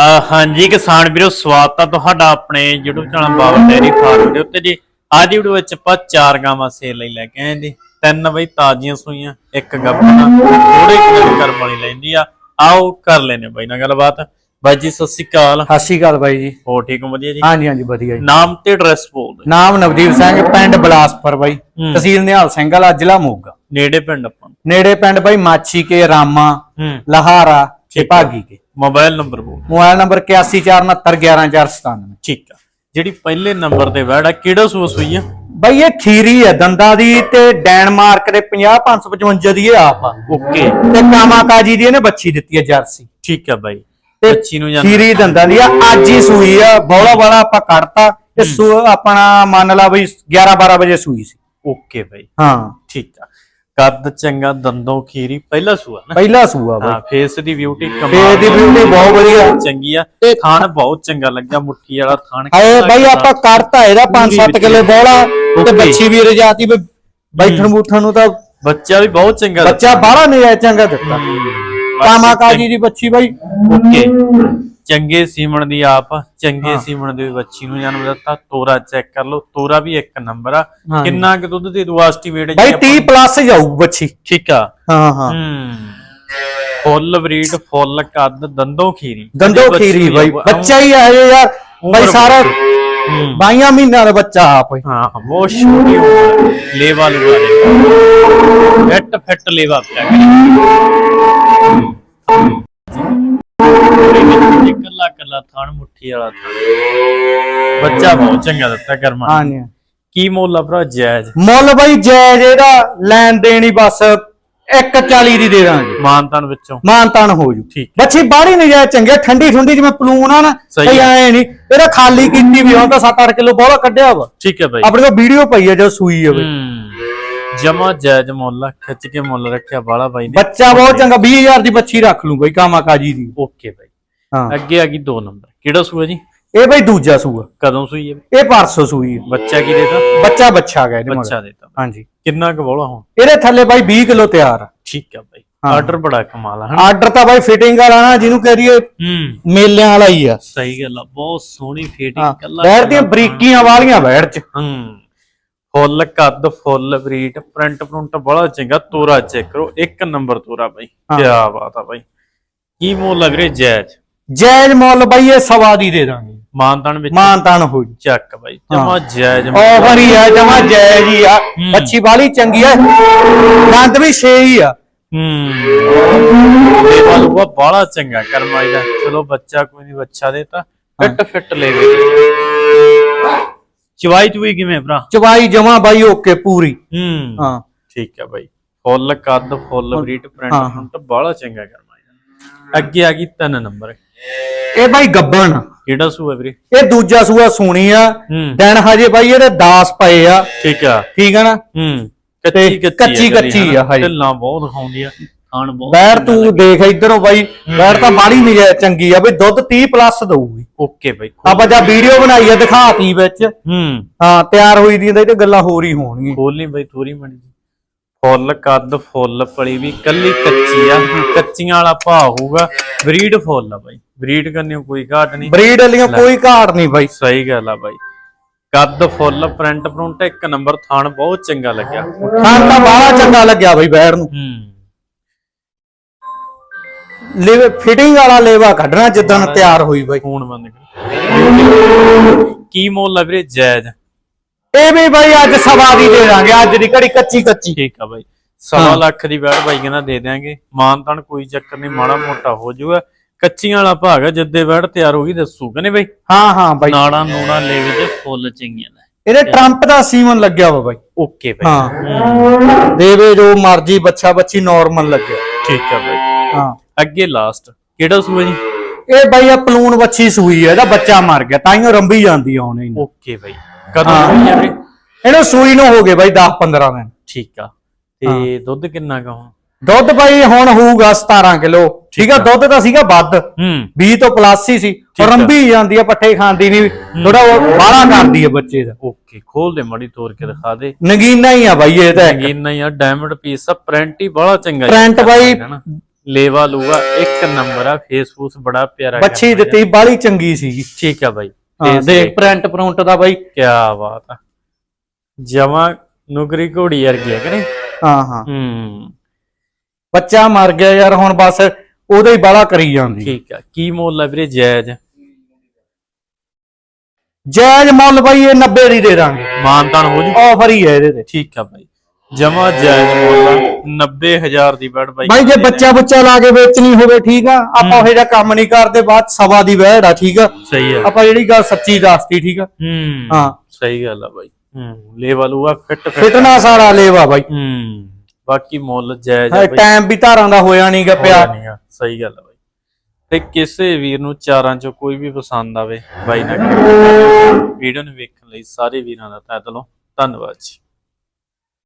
ਹਾਂਜੀ ਕਿਸਾਨ ਵੀਰੋ ਸਵਾਗਤ ਹੈ ਤੁਹਾਡਾ ਆਪਣੇ YouTube channel Baba dairy farm ਦੇ ਉੱਤੇ ਜੀ। ਅੱਜ ਦੀ ਵੀਡੀਓ ਵਿੱਚ ਆਪਾਂ ਚਾਰ ਗਾਵਾਂ ਸੇਲ ਲਈ ਲੈ ਕੇ ਆਏ ਜੀ। ਤਿੰਨ ਬਈ ਤਾਜ਼ੀਆਂ ਸੂਈਆਂ ਇੱਕ ਗੱਭਣਾ ਥੋੜੇ ਕਿਲੋ ਕਰਮ ਵਾਲੀ ਲੈਂਦੀ ਆ। ਆਓ ਕਰ ਲੈਨੇ ਬਾਈ ਨਾਲ ਗੱਲਬਾਤ। ਬਾਈ ਜੀ ਸਤਿ ਸ਼੍ਰੀ ਅਕਾਲ। ਸਤਿ ਸ਼੍ਰੀ ਅਕਾਲ ਬਾਈ ਜੀ। ਹੋ ਠੀਕ ਹੋ? ਵਧੀਆ ਜੀ? ਹਾਂਜੀ ਹਾਂਜੀ ਵਧੀਆ ਜੀ। ਨਾਮ ਤੇ ਐਡਰੈਸ ਬੋਲ ਦਿਓ। ਨਾਮ ਨਵਦੀਪ ਸਿੰਘ ਪਿੰਡ ਬਲਾਸਪੁਰ ਬਾਈ। ਤਹਿਸੀਲ ਨਿਹਾਲ ਸਿੰਘ ਵਾਲਾ ਜ਼ਿਲ੍ਹਾ ਮੋਗਾ। ਨੇੜੇ ਪਿੰਡ ਆਪਾਂ। ਨੇੜੇ ਪਿੰਡ ਬਾਈ ਮਾਛੀ ਕੇ ਰਾਮਾ ਲਹਾਰਾ ਤੇ ਆ। ਭਾਗੀ ਕੇ। ਮੋਬਾਈਲ ਨੰਬਰ ਬੋਲ। ਮੋਬਾਈਲ ਨੰਬਰ 8149111497 ਠੀਕ ਆ। ਜਿਹੜੀ ਪਹਿਲੇ ਨੰਬਰ ਤੇ ਵੈੜ ਆ ਕਿਹੜਾ ਸੂਆ ਸੂਈ ਆ? ਬਾਈ ਇਹ ਖੀਰੀ ਹੈ ਦੰਦਾਂ ਦੀ ਤੇ ਡੈਨਮਾਰਕ ਦੇ 50555 ਦੀ ਇਹ ਆਪ ਆ। ਓਕੇ। ਤੇ ਕਾਮਾਕਾਜੀ ਦੀ ਇਹਨੇ ਬੱਚੀ ਦਿੱਤੀ ਹੈ ਜਰਸੀ। ਠੀਕ ਆ ਬਾਈ। ਬੱਚੀ ਨੂੰ ਜਾਂਦਾ। ਖੀਰੀ ਦੰਦਾਂ ਦੀ ਆ ਅੱਜ ਹੀ ਸੂਈ ਆ ਬੌਲਾ ਬੌਲਾ ਆਪਾਂ ਕੱਢਤਾ। ਇਹ ਆਪਣਾ ਮੰਨ ਲਾ ਬਈ 11 12 ਵਜੇ ਸੂਈ ਸੀ। ਓਕੇ ਬਾਈ। ਹਾਂ। ਠੀਕ ਆ। ਕੱਦ ਚੰਗਾ ਦੰਦੋਂ ਖੀਰੀ ਪਹਿਲਾ ਸੂਆ ਨਾ। ਪਹਿਲਾ ਸੂਆ ਬਾਈ। ਹਾਂ ਫੇਸ ਦੀ ਬਿਊਟੀ ਕਮਾਲ ਫੇਸ ਦੀ beauty ਬਹੁਤ ਵਧੀਆ। ਚੰਗੀ ਆ। ਤੇ ਥਾਣ ਬਹੁਤ ਚੰਗਾ ਲੱਗਿਆ ਮੁੱਠੀ ਵਾਲਾ ਥਾਣ ਹਾਏ ਬਾਈ ਆਪਾਂ ਕੱਢਤਾ ਇਹਦਾ 5-7 ਕਿਲੋ ਬੋਲਾ ਤੇ. ਬੱਚੀ ਵੀ ਰਜਾਤੀ ਬੈਠਣ ਬੂਠਣ ਨੂੰ ਤਾਂ ਬੱਚਾ ਵੀ ਬਹੁਤ ਚੰਗਾ ਬੱਚਾ ਬਾਹਲਾ ਨਹੀਂ ਚੰਗਾ ਦਿੱਤਾ। ਕਾਮਾ ਕਾਜੀ ਦੀ ਬੱਚੀ ਬਾਈ। ਓਕੇ। ਚੰਗੇ ਸੀਮਣ ਦੀ ਆਪ ਚੰਗੇ ਸੀਮਣ ਦੀ ਬੱਚੀ ਨੂੰ ਜਨਮ ਦਿੱਤਾ ਤੋਰਾ ਚੈੱਕ ਕਰ ਲਓ ਤੋਰਾ ਵੀ ਇੱਕ ਨੰਬਰ ਆ। ਹਾਂ। ਕਿੰਨਾ ਕਿ ਦੁੱਧ ਦੇ ਦੂ ਐਸਟੀਮੇਟ ਬਾਈ 30 ਪਲੱਸ ਜਾਊ ਬੱਚੀ। ਠੀਕ ਆ। ਹਾਂ ਹਾਂ। ਹੂੰ। ਫੁੱਲ ਬਰੀਡ ਫੁੱਲ ਕੱਦ ਦੰਦੋਂ ਖੀਰੀ। ਦੰਦੋ ਬੱਚੀ ਖੀਰੀ ਬਾਈ ਆ, ਬੱਚਾ ਹੀ ਹੈ ਯਾਰ। ਬਾਈ ਉਮਰ ਸਾਰਾ ਹੂੰ। ਬਾਈਆਂ ਮਹੀਨਿਆਂ ਦਾ ਬੱਚਾ ਆਪ ਹੀ। ਹਾਂ ਬਹੁਤ ਛੋਟੀ ਉਮਰ। ਲੇਵਾ ਲੂਆ ਦੇ। ਫਿੱਟ ਫਿੱਟ ਲੇਵਾ ਪਿਆ ਕਰੀ ਕੱਲਾ ਥਣ ਮੁੱਠੀ ਵਾਲਾ ਥਣ। ਬੱਚਾ ਬਹੁਤ ਚੰਗਾ ਦਿੱਤਾ ਕਰਮਾ ਹਾਂ ਜੀ ਕੀ ਮੁੱਲ ਆ ਭਰਾ ਜਾਇਜ਼? ਮੁੱਲ ਬਾਈ ਜਾਇਜ਼ ਇਹਦਾ ਲੈਣ ਦੇਣ ਬਸ 140 ਦੀ ਦੇ ਦਾਂਗੇ। ਮਾਨਤਨ ਵਿੱਚੋਂ। ਮਾਨਤਾਨ ਹੋ ਜੂ। ਠੀਕ। ਬੱਚੀ ਬਾਹਲੀ ਨਜਾਇਜ਼ ਚੰਗੇ ਠੰਡੀ ਠੰਡੀ ਜਿਵੇਂ ਪਲੂਨ ਆ ਨਾ ਸਹੀ ਆ। ਐ ਨਹੀਂ ਇਹਦਾ ਖਾਲੀ ਕੀਤੀ ਵੀ ਤਾਂ 7-8 ਕਿਲੋ ਬੋਲਾ ਕੱਢਿਆ ਵਾ। ਠੀਕ ਹੈ ਬਾਈ। ਆਪਣੇ ਕੋਲ ਵੀਡੀਓ ਪਈ ਹੈ ਜੋ ਸੂਈ ਹੈ। ਬਈ ਜਮਾ ਜਾਇਜ਼ ਮੁੱਲ ਆ, ਖਿੱਚ ਕੇ ਮੁੱਲ ਰੱਖਿਆ ਬਾਲਾ ਬਾਈ ਨੇ। ਬੱਚਾ ਬਹੁਤ ਚੰਗਾ 20000 ਦੀ ਬੱਚੀ ਰੱਖ ਲੂ ਬਈ ਕਾਮਾ ਕਾਜੀ ਦੀ। ਓਕੇ ਬਾਈ। ਹਾਂ। ਅੱਗੇ ਆ ਗਈ 2 ਨੰਬਰ। ਕਿਹੜਾ ਸੂਆ ਜੀ? ਇਹ ਬਈ ਦੂਜਾ ਸੂਆ। ਕਦੋਂ ਸੂਈ ਹੈ? ਇਹ ਪਰਸੋਂ ਸੂਈ ਹੈ। ਬੱਚਾ ਕੀ ਦੇਤਾ? ਬੱਚਾ ਬੱਚਾ ਗਿਆ ਇਹਦੇ ਮਗਰ। ਬੱਚਾ ਦੇਤਾ। ਹਾਂਜੀ। ਕਿੰਨਾ ਕੁ ਬੋਲਾ ਹੁਣ? ਇਹਦੇ ਥੱਲੇ ਬਾਈ 20 ਕਿਲੋ ਤਿਆਰ। ਆ ਠੀਕ ਆ ਬਾਈ। ਆਰਡਰ ਬੜਾ ਕਮਾਲ ਆ ਹਨਾ? ਆਰਡਰ ਤਾਂ ਬਾਈ ਫਿਟਿੰਗ ਵਾਲਾ ਨਾ ਜਿਹਨੂੰ ਕਰੀਏ ਹੂੰ। ਮੇਲਿਆਂ ਵਾਲਾ ਹੀ ਆ। ਸਹੀ ਗੱਲ ਆ ਬਹੁਤ ਸੋਹਣੀ ਫੀਟਿੰਗ ਕੱਲਾ ਬੈੜ ਦੀਆਂ ਬਰੀਕੀਆਂ ਵਾਲੀਆਂ ਬੈੜ ਚ। ਹੂੰ। ਫੁੱਲ ਕੱਦ ਫੁੱਲ ਬਰੀਟ ਪ੍ਰਿੰਟ ਪ੍ਰਿੰਟ ਬੜਾ ਚੰਗਾ ਤੋਰਾ ਚੈੱਕ ਕਰੋ। ਇੱਕ ਨੰਬਰ ਤੋਰਾ ਬਾਈ। ਕੀ ਬਾਤ ਆ ਬਾਈ। ਕੀ ਮੁੱਲ ਲੱਗ ਰਿਹਾ ਜਾਇਜ਼ ਜਾਇਜ਼ ਮੁੱਲ ਬਾਈ ਇਹ ਸਵਾ ਦੀ ਦੇ ਦਾਂਗੇ। ਮਾਨਤਨ ਵਿੱਚ? ਮਾਨਤਾਨ ਹੋ ਜੂ। ਚੱਕ ਬਾਈ ਜਮਾ ਜਾਇਜ਼ ਓਵਰ ਹੀ ਆ ਜਮਾ ਜਾਇਜ਼ ਹੀ ਆ। ਬੱਚੀ ਵਾਲੀ ਚੰਗੀ ਆ। ਦੰਦ ਵੀ 6 ਹੀ ਆ। ਹੂੰ। ਇਹ ਵਾਲੂਆ ਬੜਾ ਚੰਗਾ ਕਰਮਾਈ ਦਾ ਚਲੋ ਬੱਚਾ ਕੋਈ ਨਹੀਂ ਬੱਚਾ ਦੇਤਾ ਫਿੱਟ ਫਿੱਟ ਲੈਵੇ ਚਵਾਈ ਚੁਈ ਕਿਵੇਂ ਭਰਾ? ਚਵਾਈ ਜਮਾ ਬਾਈ ਓਕੇ ਪੂਰੀ। ਹੂੰ। ਹਾਂ। ਠੀਕ ਹੈ ਬਾਈ। ਫੁੱਲ ਕੱਦ ਫੁੱਲ ਬਰੀਟ ਪ੍ਰਿੰਟ ਬੜਾ ਚੰਗਾ ਕਰਮਾਈ ਦਾ ਅੱਗੇ ਆ ਗਈ ਤਿੰਨ ਨੰਬਰ। ਇਹ ਬਾਈ ਗੱਬਣ। ਆ। ਕਿਹੜਾ ਸੂਆ ਵੀਰੇ? ਇਹ ਦੂਜਾ ਸੂਆ ਸੋਣੀ ਆ। ਹੂੰ। ਦਿਨ ਹਜੇ ਬਾਈ ਇਹਦੇ 10 ਪਏ ਆ। ਠੀਕ ਆ। ਠੀਕ ਆ ਨਾ? ਹੂੰ। ਤੇ ਕੱਚੀ ਕੱਚੀ ਆ ਹਾਈ। ਢਿੱਲਾਂ ਬਹੁਤ ਦਿਖਾਉਂਦੀ ਆ ਖਾਣ ਬਹੁਤ ਬੈਰ ਤੂੰ ਦੇਖ ਇਧਰੋਂ ਬਾਈ ਬੈਰ ਤਾਂ ਬਾੜੀ ਨਹੀਂ ਚੰਗੀ ਆ ਬਈ ਦੁੱਧ 30 ਪਲੱਸ ਦਊਗੀ। ਓਕੇ ਬਾਈ ਆਪਾਂ ਜਾਂ ਵੀਡੀਓ ਬਣਾਈ ਆ ਦਿਖਾਤੀ ਵਿੱਚ। ਹੂੰ। ਹਾਂ ਤਿਆਰ ਹੋਈ ਦੀ ਇਹਦੇ ਗੱਲਾਂ ਹੋਰ ਹੀ ਹੋਣਗੀਆਂ। ਖੋਲਣੀ ਬਾਈ ਥੋੜੀ ਮਣੀ ਫੁੱਲ ਕੱਦ ਫੁੱਲ ਪਲੀ ਵੀ ਕੱਲੀ ਕੱਚੀ ਆ। ਕੱਚੀਆਂ ਵਾਲਾ ਭਾਅ ਹੋਊਗਾ। ਬਰੀਡ ਫੁੱਲ ਆ ਬਾਈ। ਬਰੀਡ ਕਰਨੀ ਕੋਈ ਘਾਟ ਨਹੀਂ। ਬਰੀਡ ਵਾਲੀਆਂ ਕੋਈ ਘਾਟ ਨਹੀਂ ਬਾਈ। ਸਹੀ ਗੱਲ ਆ ਬਾਈ। ਕੱਦ ਫੁੱਲ ਪ੍ਰਿੰਟ ਪ੍ਰਿੰਟ ਇੱਕ ਨੰਬਰ ਥਾਣ ਬਹੁਤ ਚੰਗਾ ਲੱਗਿਆ। ਤਾਂ ਤਾਂ ਬਾਹਲਾ ਚੰਗਾ ਲੱਗਿਆ ਬਾਈ ਬੈਰ ਨੂੰ। ਹੂੰ। ਲੇਵੇ ਫਿਟਿੰਗ ਵਾਲਾ ਲੇਵਾ ਕੱਢਣਾ ਜਿੱਦਣ ਤਿਆਰ ਹੋਈ ਬਾਈ। ਫੋਨ ਬੰਦ ਕਰ। ਕੀ ਮੁੱਲ ਆ ਵੀਰੇ? ਜਾਇਜ਼ ਇਹ ਵੀ ਬਾਈ ਅੱਜ ਸਵਾ ਦੀ ਦੇ ਦਾਂਗੇ ਅੱਜ ਦੀ ਘੜੀ ਕੱਚੀ ਕੱਚੀ। ਠੀਕ ਆ ਬਾਈ। ਸਵਾ ਲੱਖ ਦੀ ਬੈੜ ਬਾਈ ਕਹਿੰਦਾ ਦੇ ਦਿਆਂਗੇ। ਮਾਨ ਤਾਨ ਕੋਈ ਚੱਕਰ ਨਹੀਂ ਮਾੜਾ ਮੋਟਾ ਹੋ ਜਾਊਗਾ ਕੱਚੀਆਂ ਵਾਲਾ ਭਾਗ ਆ ਜਿੱਦੇ ਬੈੜ ਤਿਆਰ ਹੋ ਗਈ ਦੱਸੂ ਕਹਿੰਦੇ ਬਾਈ? ਹਾਂ ਹਾਂ ਬਾਈ। ਨਾੜਾ ਨੂੜਾ ਲੈਵੇ ਤੇ ਫੁੱਲ ਚੰਗੀਆਂ ਨੇ। ਇਹਦੇ ਟਰੰਪ ਦਾ ਸੀਮਨ ਲੱਗਿਆ ਵਾ ਬਾਈ। ਓਕੇ ਬਾਈ। ਹਾਂ। ਦੇਵੇ ਜੋ ਮਰਜ਼ੀ ਬੱਚਾ ਬੱਚੀ ਨਾਰਮਲ ਲੱਗਿਆ ਠੀਕ ਆ ਬਾਈ। ਹਾਂ। ਅੱਗੇ ਲਾਸਟ ਕਿਹੜਾ ਸੂਆ ਜੀ? ਇਹ ਬਾਈ ਆ ਪਲੂਨ ਬੱਚੀ ਸੂਈ ਹੈ ਇਹਦਾ ਬੱਚਾ ਮਰ ਗਿਆ ਤਾਂ ਹੀ ਰੰਬੀ ਜਾਂਦੀ ਆ ਹੁਣ ਇਹਨੂੰ। ਓਕੇ ਬਾਈ। ਕਦੋਂ ਹਾਂ। ਹੋਈ ਆ ਵੀਰੇ ਇਹਨੂੰ ਸੂਈ ਨੂੰ ਹੋ ਗਏ ਬਾਈ 10 15 ਦਿਨ। ਠੀਕ ਆ। ਤੇ ਦੁੱਧ ਕਿੰਨਾ ਕਾ ਹੁਣ ਦੁੱਧ ਬਾਈ ਹੁਣ ਹੋਊਗਾ 17 ਕਿਲੋ। ਠੀਕ ਆ ਦੁੱਧ ਤਾਂ ਸੀਗਾ ਵੱਧ। ਹੂੰ। 20 ਤੋਂ ਪਲੱਸ ਹੀ ਸੀ। ਰੰਬੀ ਜਾਂਦੀ ਆ ਪੱਠੇ ਖਾਂਦੀ ਨਹੀਂ ਥੋੜਾ ਬਾਹਲਾ ਕਰਦੀ ਆ ਬੱਚੇ ਦਾ। ਓਕੇ ਖੋਲ ਦੇ ਮੜੀ ਤੋੜ ਕੇ ਦਿਖਾ ਦੇ। ਨਗੀਨਾ ਹੀ ਆ ਬਾਈ ਇਹ ਤਾਂ। ਰੰਗੀਨ ਨਹੀਂ ਆ ਡਾਇਮੰਡ ਪੀਸ ਆ ਪ੍ਰਿੰਟ ਹੀ ਬੜਾ ਚੰਗਾ ਪ੍ਰਿੰਟ ਬਾਈ। ਲੇਵਾ ਲੂਗਾ ਇੱਕ ਨੰਬਰ ਆ ਫੇਸਬੁੱਕ ਬੜਾ ਪਿਆਰਾ ਬੱਚੀ ਦਿੱਤੀ ਬਾਲੀ ਚੰਗੀ ਸੀਗੀ। ਠੀਕ ਆ ਬਾਈ। ਹਾਂ ਦੇਖ ਪ੍ਰਿੰਟ ਪ੍ਰਿੰਟ ਦਾ ਬਾਈ। ਕੀ ਬਾਤ ਆ। ਜਮਾ ਨੁਗਰੀ ਘੋੜੀ ਵਰਗੀ ਹੈ ਕਿ ਨਹੀਂ? ਹਾਂ ਹਾਂ। ਹੂੰ। ਬੱਚਾ ਮਰ ਗਿਆ ਯਾਰ ਹੁਣ ਬਸ ਉਹਦਾ ਹੀ ਬਾਲਾ ਕਰੀ ਜਾਂਦੀ। ਠੀਕ ਆ। ਕੀ ਮੁੱਲ ਆ ਵੀਰੇ ਜਾਇਜ਼? ਜਾਇਜ਼ ਮੁੱਲ ਬਾਈ ਇਹ 90 ਦੀ ਦੇ ਦਾਂਗੇ। ਮਾਨਤਾਨ ਹੋ ਜੂ। ਆਫਰ ਹੀ ਹੈ ਇਹਦੇ ਤੇ। ਠੀਕ ਆ ਬਾਈ। ਜਮਾ ਜਾਇਜ਼ ਮੁੱਲ ਆ, 90000 ਦੀ ਬੈਡ ਬਾਈ ਬਾਈ ਜੇ ਬੱਚਾ ਬੁੱਚਾ ਲਾ ਕੇ ਵੇਚਣੀ ਹੋਵੇ ਠੀਕ ਆ। ਆਪਾਂ ਉਹ ਜਿਹਾ ਕੰਮ ਨਹੀਂ ਕਰਦੇ ਬਾਅਦ ਸਵਾ ਦੀ ਵਹਿੜ ਆ ਠੀਕ ਆ। ਸਹੀ ਆ। ਆਪਾਂ ਜਿਹੜੀ ਗੱਲ ਸੱਚੀ ਦੱਸਤੀ ਠੀਕ ਆ। ਹੂੰ। ਹਾਂ। ਸਹੀ ਗੱਲ ਆ ਬਾਈ। ਹੂੰ। ਲੈਵਲ ਹੋਆ ਫਿੱਟ ਫਿੱਟ। ਫਿਟਨੈਸ ਵਾਲਾ ਲੇਵਾ ਬਾਈ। ਹੂੰ। ਬਾਕੀ ਮੁੱਲ ਜਾਇਜ਼ ਆ ਬਾਈ। ਟਾਈਮ ਵੀ ਧਾਰਾਂ ਦਾ ਹੋਇਆ ਨਹੀਂਗਾ ਪਿਆ। ਸਹੀ ਗੱਲ ਆ ਬਾਈ। ਤੇ ਕਿਸੇ ਵੀਰ ਨੂੰ ਚਾਰਾਂ ਚੋਂ ਕੋਈ ਵੀ ਪਸੰਦ ਆਵੇ ਬਾਈ ਨਾਲ ਵੀਡੀਓ ਨੂੰ ਵੇਖਣ ਲਈ ਸਾਰੇ ਵੀਰਾਂ ਦਾ ਤਹਿ ਦਿਲੋਂ ਧੰਨਵਾਦ ਜੀ।